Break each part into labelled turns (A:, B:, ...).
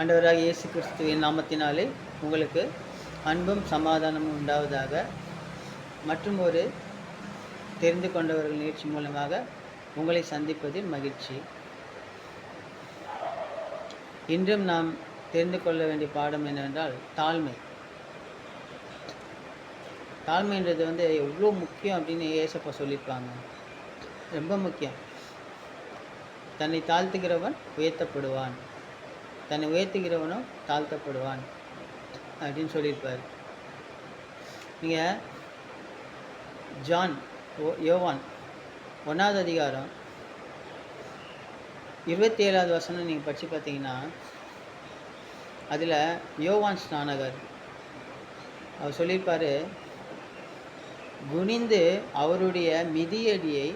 A: ஆண்டவராக இயேசு கிறிஸ்துவின் நாமத்தினாலே உங்களுக்கு அன்பும் சமாதானமும் உண்டாவதாக. மற்றும் ஒரு தெரிந்து கொண்டவர்கள் நிகழ்ச்சி மூலமாக உங்களை சந்திப்பதில் மகிழ்ச்சி. இன்றும் நாம் தெரிந்து கொள்ள வேண்டிய பாடம் என்னவென்றால் தாழ்மை. தாழ்மைன்றது வந்து எவ்வளோ முக்கியம் அப்படின்னு ஏசப்பா சொல்லியிருப்பாங்க. ரொம்ப முக்கியம். தன்னை தாழ்த்துகிறவன் உயர்த்தப்படுவான். தன்னை உயர்த்துகிறவனும் தாழ்த்தப்படுவான் அப்படின்னு சொல்லியிருப்பார். நீங்கள் ஜான் ஓ யோவான் ஒன்றாவது அதிகாரம் இருபத்தி ஏழாவது வசனம் நீங்கள் படித்து பார்த்தீங்கன்னா அதில் யோவான் ஸ்நானகர் அவர் சொல்லியிருப்பார் குனிந்து அவருடைய மிதியடியை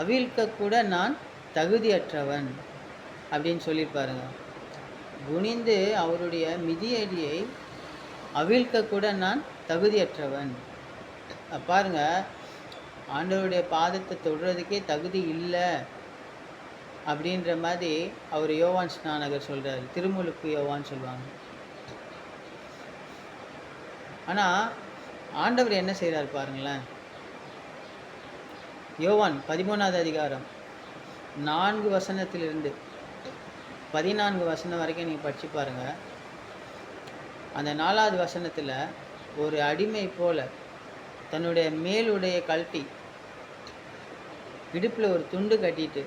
A: அவிழ்க்கக்கூட நான் தகுதியற்றவன் அப்படின்னு சொல்லியிருப்பாருங்க. குனிந்து அவருடைய மிதியடியை அவிழ்க்கக்கூட நான் தகுதியற்றவன். பாருங்க. ஆண்டவருடைய பாதத்தை தொடுறதுக்கே தகுதி இல்லை அப்படின்ற மாதிரி அவர் யோவான் ஸ்நானகர் சொல்கிறார் திருமுழுக்கு யோவான் சொல்லுவாங்க ஆனால் ஆண்டவர் என்ன செய்கிறார் பாருங்களேன். யோவான் பதிமூணாவது அதிகாரம் நான்கு வசனத்திலிருந்து பதினான்கு வசனம் வரைக்கும் நீங்கள் படித்து பாருங்கள் அந்த நாலாவது வசனத்தில் ஒரு அடிமை போல தன்னுடைய மேலுடைய கழட்டி இடுப்பில் ஒரு துண்டு கட்டிட்டு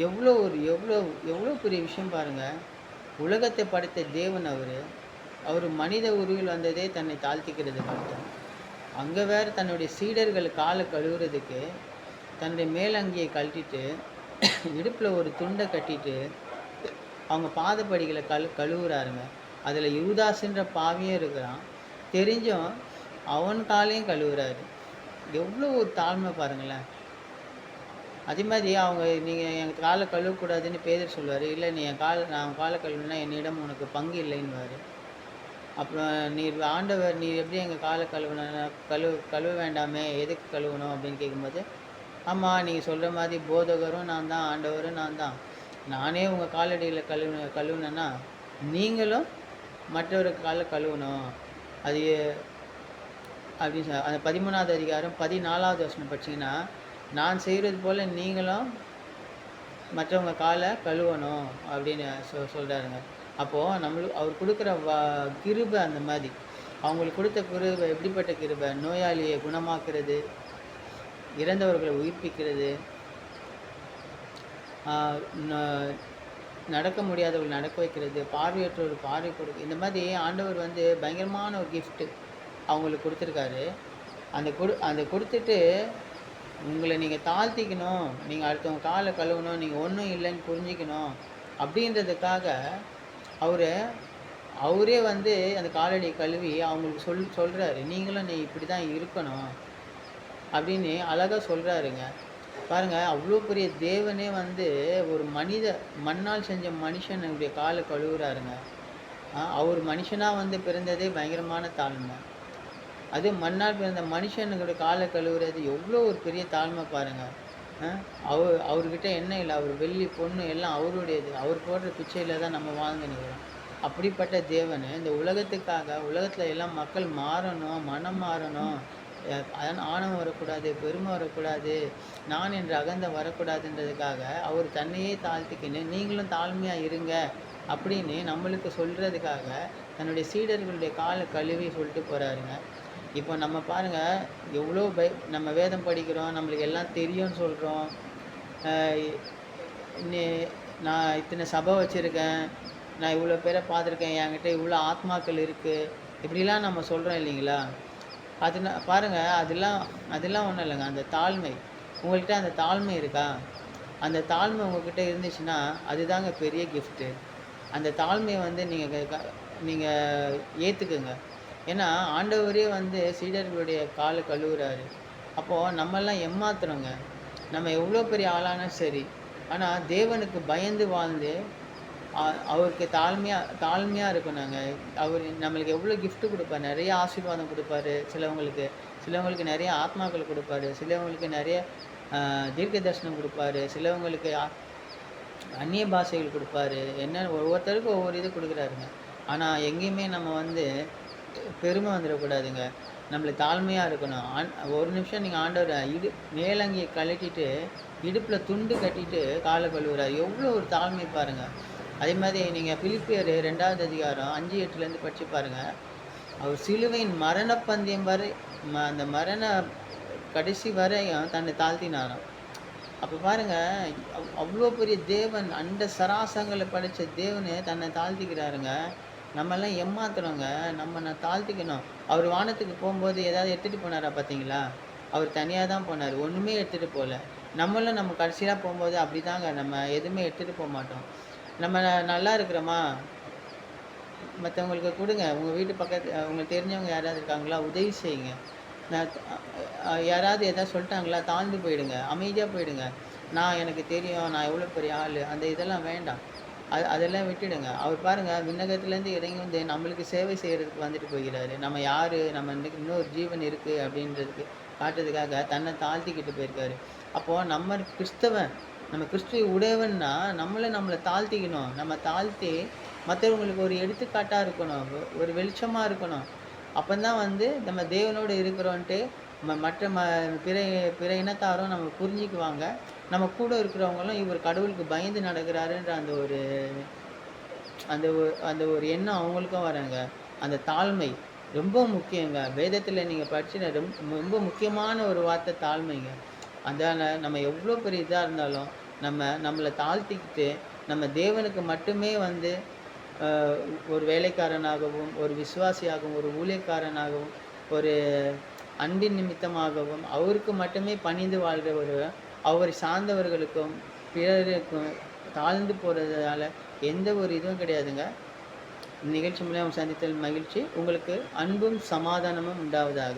A: எவ்வளோ ஒரு எவ்வளோ எவ்வளோ பெரிய விஷயம் பாருங்கள் உலகத்தை படைத்த தேவன் அவர். அவர் மனித உருவில் வந்ததே தன்னை தாழ்த்திக்கிறது பார்த்தோம் அங்கே வேறு தன்னுடைய சீடர்கள் காலை கழுவுறதுக்கு தன்னுடைய மேலங்கியை கழட்டிட்டு இடுப்பில் ஒரு துண்டை கட்டிட்டு அவங்க பாதப்படிகளை கழு கழுவுறாருங்க. அதில் யூதாஸ்ன்ற பாவியும் இருக்கிறான். தெரிஞ்சும் அவன் காலையும் கழுவுறாரு. எவ்வளோ ஒரு தாழ்மை பாருங்களேன். அதே மாதிரி அவங்க நீங்கள் என் காலை கழுவக்கூடாதுன்னு பேதர் சொல்லுவார். இல்லை நீ என் காலை நான் காலை கழுவுனா என்னிடம் உனக்கு பங்கு இல்லைன்னுவார். அப்புறம் நீர் ஆண்டவர் நீர் எப்படி எங்கள் காலை கழுவுன கழுவு கழுவ வேண்டாமே? எதுக்கு கழுவணும்? அப்படின்னு கேட்கும்போது ஆமாம் நீங்கள் சொல்கிற மாதிரி போதகரும் நான் தான் ஆண்டவரும் நான் தான். நானே உங்கள் காலடியில் கழுவு கழுவுனேன்னா நீங்களும் மற்றவருக்கு காலை கழுவணும். அது அப்படின்னு சொ- அந்த பதிமூணாவது அதிகாரம் பதினாலாவது வருஷம் படிச்சீங்கன்னா நான் செய்கிறது போல் நீங்களும் மற்றவங்க காலை கழுவணும் அப்படின்னு சொ சொல்கிறாருங்க அப்போது நம்மளுக்கு அவர் கொடுக்குற வ கிருபை அந்த மாதிரி. அவங்களுக்கு கொடுத்த கிருபை எப்படிப்பட்ட கிருபை? நோயாளியை குணமாக்குறது இறந்தவர்களை உயிர்ப்பிக்கிறது. ந- நடக்க முடியாதவர்கள் நடக்க வைக்கிறது பார்வையற்றவர் பார்வை கொடுக்க இந்த மாதிரி ஆண்டவர் வந்து பயங்கரமான ஒரு கிஃப்ட்டு அவங்களுக்கு கொடுத்துருக்காரு. அந்த கொடு அந்த கொடுத்துட்டு உங்களை நீங்கள் தாழ்த்திக்கணும் நீங்கள் அடுத்தவங்க காலை கழுவணும் நீங்கள் ஒன்றும் இல்லைன்னு புரிஞ்சிக்கணும் அப்படின்றதுக்காக அவர் அவரே வந்து அந்த காலடியை கழுவி அவங்களுக்கு சொல் சொல்கிறாரு நீங்களும் நீ இப்படி தான் இருக்கணும். அப்படின்னு அழகாக சொல்கிறாருங்க பாருங்கள் அவ்வளோ பெரிய தேவனே வந்து ஒரு மனித மண்ணால் செஞ்ச மனுஷனுடைய காலை கழுவுறாருங்க. அவர் மனுஷனாக வந்து பிறந்ததே பயங்கரமான தாழ்மை. அது மண்ணால் பிறந்த மனுஷனுடைய காலை கழுவுறது எவ்வளோ ஒரு பெரிய தாழ்மை பாருங்கள் அவர் அவர்கிட்ட என்ன இல்லை அவர் வெள்ளி பொண்ணு எல்லாம் அவருடையது. அவர் போடுற பிச்சையில் தான் நம்ம வாழ்ந்து நிற்கிறோம் அப்படிப்பட்ட தேவன் இந்த உலகத்துக்காக உலகத்தில் எல்லாம் மக்கள் மாறணும் மனம் மாறணும். ஆணவம் வரக்கூடாது பெருமை வரக்கூடாது நான் என்ற அகந்த வரக்கூடாதுன்றதுக்காக அவர் தன்னையே தாழ்த்திக்கின்னு நீங்களும் தாழ்மையாக இருங்க அப்படின்னு நம்மளுக்கு சொல்கிறதுக்காக தன்னுடைய சீடர்களுடைய காலை கழுவி சொல்லிட்டு போகிறாருங்க இப்போ நம்ம பாருங்கள் எவ்வளோ பை நம்ம வேதம் படிக்கிறோம் நம்மளுக்கு எல்லாம் தெரியும்னு சொல்கிறோம் நான் இத்தனை சபை வச்சுருக்கேன் நான் இவ்வளோ பேரை பார்த்துருக்கேன் என்கிட்ட இவ்வளோ ஆத்மாக்கள் இருக்குது இப்படிலாம் நம்ம சொல்கிறோம் இல்லைங்களா? அது பாருங்கள் அதெல்லாம் அதெல்லாம் ஒன்றும் இல்லைங்க. அந்த தாழ்மை. உங்கள்கிட்ட அந்த தாழ்மை இருக்கா? அந்த தாழ்மை உங்கள்கிட்ட இருந்துச்சுன்னா அதுதாங்க பெரிய கிஃப்ட்டு அந்த தாழ்மையை வந்து நீங்கள் நீங்கள் ஏற்றுக்குங்க ஏன்னா ஆண்டவரே வந்து சீடர்களுடைய காலை கழுவுறாரு. அப்போது நம்மெல்லாம் ஏமாத்துறோங்க. நம்ம எவ்வளோ பெரிய ஆளானா சரி. ஆனால் தேவனுக்கு பயந்து வாழ்ந்து அவருக்கு தாழ்மையாக தாழ்மையாக இருக்கணுங்க அவர் நம்மளுக்கு எவ்வளோ கிஃப்ட்டு கொடுப்பார்? நிறைய ஆசீர்வாதம் கொடுப்பாரு. சிலவங்களுக்கு சிலவங்களுக்கு நிறைய ஆத்மாக்கள் கொடுப்பாரு. சிலவங்களுக்கு நிறைய தீர்க்க தரிசனம் கொடுப்பாரு. சிலவங்களுக்கு அந்நிய பாஷைகள் கொடுப்பாரு. என்ன ஒவ்வொருத்தருக்கும் ஒவ்வொரு இது கொடுக்குறாருங்க. ஆனால் எங்கேயுமே நம்ம வந்து பெருமை வந்துடக்கூடாதுங்க. நம்மளுக்கு தாழ்மையாக இருக்கணும். ஆண் ஒரு நிமிஷம் நீங்கள் ஆண்டவர் இடு மேலங்கியை கழட்டிட்டு இடுப்பில் துண்டு கட்டிட்டு காலை கழுவுறாரு. எவ்வளோ ஒரு தாழ்மை பாருங்கள் அதே மாதிரி நீங்கள் பிலிப்பியர் ரெண்டாவது அதிகாரம் அஞ்சு எட்டுலேருந்து படித்து பாருங்கள் அவர் சிலுவையின் மரண பந்தயம் வரை ம அந்த மரண கடைசி வரையும் தன்னை தாழ்த்தினாராம். அப்போ பாருங்க அவ் அவ்வளோ பெரிய தேவன் அண்ட சராசங்களை படைத்த தேவனு தன்னை தாழ்த்திக்கிறாருங்க. நம்மெல்லாம் ஏமாத்துறோங்க. நம்ம நான் தாழ்த்திக்கணும். அவர் வானத்துக்கு போகும்போது ஏதாவது எடுத்துகிட்டு போனாரா பார்த்தீங்களா அவர் தனியாக தான் போனார். ஒன்றுமே எடுத்துகிட்டு போகல நம்மளும் நம்ம கடைசியாக போகும்போது அப்படி தாங்க நம்ம எதுவுமே எடுத்துகிட்டு போக மாட்டோம். நம்ம நல்லா இருக்கிறோமா? மற்றவங்களுக்கு கொடுங்க. உங்கள் வீட்டு பக்கத்து உங்களுக்கு தெரிஞ்சவங்க யாராவது இருக்காங்களா உதவி செய்யுங்க. நான் யாராவது எதாவது சொல்லிட்டாங்களா தாழ்ந்து போயிடுங்க. அமைதியாக போயிடுங்க. நான் எனக்கு தெரியும் நான் எவ்வளோ பெரிய ஆள். அந்த இதெல்லாம் வேண்டாம். அது அதெல்லாம் விட்டுடுங்க. அவர் பாருங்கள் விண்ணகத்துலேருந்து இறங்கி வந்து நம்மளுக்கு சேவை செய்கிறதுக்கு வந்துட்டு போகிறாரு. நம்ம யார்? நம்ம இன்னைக்கு இன்னொரு ஜீவன் இருக்குது அப்படின்றதுக்கு காட்டுறதுக்காக தன்னை தாழ்த்திக்கிட்டு போயிருக்காரு. அப்போது நம்ம கிறிஸ்தவன் நம்ம கிறிஸ்துவ உடையவன்னா நம்மளை நம்மளை தாழ்த்திக்கணும். நம்ம தாழ்த்தி மற்றவங்களுக்கு ஒரு எடுத்துக்காட்டாக இருக்கணும். ஒரு வெளிச்சமாக இருக்கணும். அப்போ தான் வந்து நம்ம தேவனோடு இருக்கிறோன்ட்டு மற்ற ம பிற பிற இனத்தாரும் நம்ம புரிஞ்சுக்குவாங்க. நம்ம கூட இருக்கிறவங்களும் இவர் கடவுளுக்கு பயந்து நடக்கிறாருன்ற அந்த ஒரு அந்த ஒரு அந்த ஒரு எண்ணம் அவங்களுக்கும் வராங்க. அந்த தாழ்மை ரொம்ப முக்கியங்க. வேதத்தில் நீங்கள் படிச்சு ரொம்ப ரொம்ப முக்கியமான ஒரு வார்த்தை தாழ்மைங்க. அதனால் நம்ம எவ்வளோ பெரிய இதாக இருந்தாலும் நம்ம நம்மளை தாழ்த்திக்கிட்டு நம்ம தேவனுக்கு மட்டுமே வந்து ஒரு வேலைக்காரனாகவும் ஒரு விசுவாசியாகவும் ஒரு ஊழியக்காரனாகவும் ஒரு அன்பின் நிமித்தமாகவும் அவருக்கு மட்டுமே பணிந்து வாழ்கிறவர் அவரை சார்ந்தவர்களுக்கும் பிறருக்கும் தாழ்ந்து போகிறதால எந்த ஒரு இதுவும் கிடையாதுங்க. நிகழ்ச்சி மூலம் சந்தித்தல் மகிழ்ச்சி. உங்களுக்கு அன்பும் சமாதானமும் உண்டாவதாக.